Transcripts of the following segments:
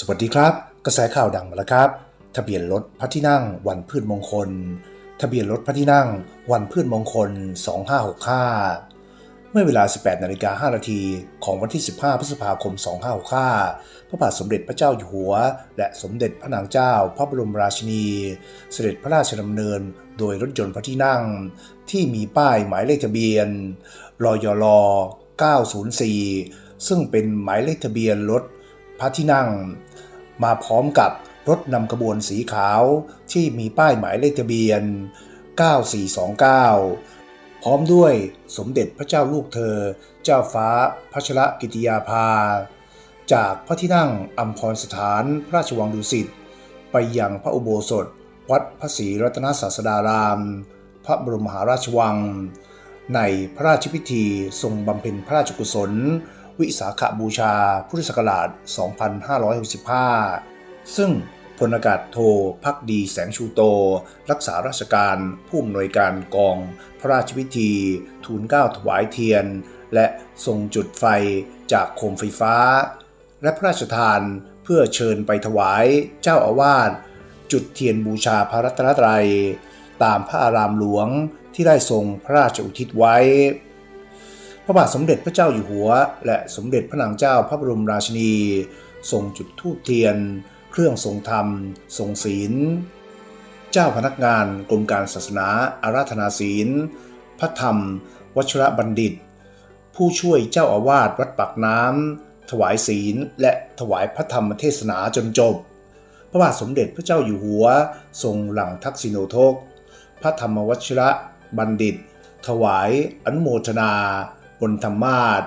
สวัสดีครับ กระแสข่าวดังมาแล้วครับ ทะเบียนรถพระที่นั่งวันพืชมงคล ทะเบียนรถพระที่นั่งวันพืชมงคล 2565 เมื่อเวลา 18นาฬิกา5นาทีของวันที่ 15 พฤษภาคม 2565 พระบาทสมเด็จพระเจ้าอยู่หัว และสมเด็จพระนางเจ้า พระบรมราชินี เสด็จพระราชดำเนินโดยรถยนต์พระที่นั่ง ที่มีป้ายหมายเลขทะเบียนรยล904 ซึ่งเป็นหมายเลขทะเบียนรถ พระที่นั่ง มาพร้อมกับรถนำขบวนสีขาวที่มีป้ายหมายเลขทะเบียน 9429 พร้อมด้วยสมเด็จพระเจ้าลูกเธอ เจ้าฟ้าพัชรกิติยาภา จากพระที่นั่งอัมพรสถานพระราชวังดุสิต ไปยังพระอุโบสถ วัดพระศรีรัตนศาสดาราม พระบรมมหาราชวัง ในพระราชพิธีทรงบำเพ็ญพระราชกุศล วิสาขบูชา พุทธศักราช 2565 ซึ่งพลอากาศโทพักดีแสงชูโต รักษาราชการผู้อำนวยการกอง พระราชพิธี ทูลเกล้าถวายเทียน และทรงจุดไฟจากโคมไฟฟ้า และพระราชทานเพื่อเชิญไปถวายเจ้าอาวาสจุดเทียนบูชาพระรัตนตรัย ตามพระอารามหลวงที่ได้ทรงพระราชอุทิศไว้ พระบาทสมเด็จพระเจ้าอยู่หัว และสมเด็จพระนางเจ้าพระบรมราชินีทรงจุดธูปเทียน เครื่องทรงธรรม ทรงศีล เจ้าพนักงานกรมการศาสนา อาราธนาศีล พระธรรม วชระบัณฑิต ผู้ช่วยเจ้าอาวาสวัดปากน้ำถวายศีล และถวายพระธรรมเทศนาจนจบ พระบาทสมเด็จพระเจ้าอยู่หัว ทรงหลังทักษิโนทก พระธรรมวชระบัณฑิต ถวายอนุโมทนา บนธรรมาส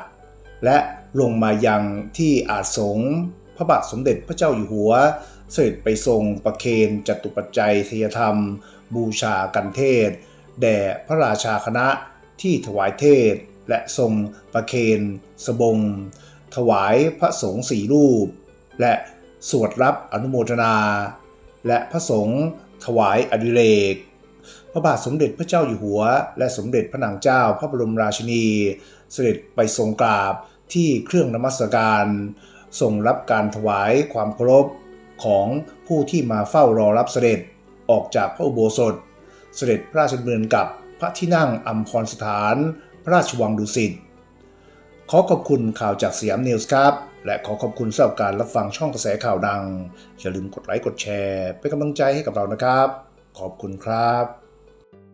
และลงมายังที่อาสงพระบาทสมเด็จพระเจ้าอยู่หัว เสด็จไปทรงประเคนจตุปัจจัยทยธรรม บูชากันเทศ แด่พระราชาคณะที่ถวายเทศ และทรงประเคนสบง ถวายพระสงฆ์สี่รูป และสวดรับอนุโมทนา และพระสงฆ์ถวายอดิเรก พระบาทสมเด็จพระเจ้าอยู่หัว และสมเด็จพระนางเจ้าพระบรมราชินี เสด็จไปทรงกราบที่เครื่องนมัสการทรงรับการถวายความเคารพของผู้ที่มาเฝ้ารอรับเสด็จออกจากพระอุโบสถ เสด็จพระราชดำเนินกับพระที่นั่งอัมพรสถาน พระราชวังดุสิตขอขอบคุณข่าวจากสยามนิวส์ครับ และขอขอบคุณสำหรับการรับฟังช่องกระแสข่าวดัง อย่าลืมกดไลค์กดแชร์ เป็นกำลังใจให้กับเรานะครับ ขอบคุณครับ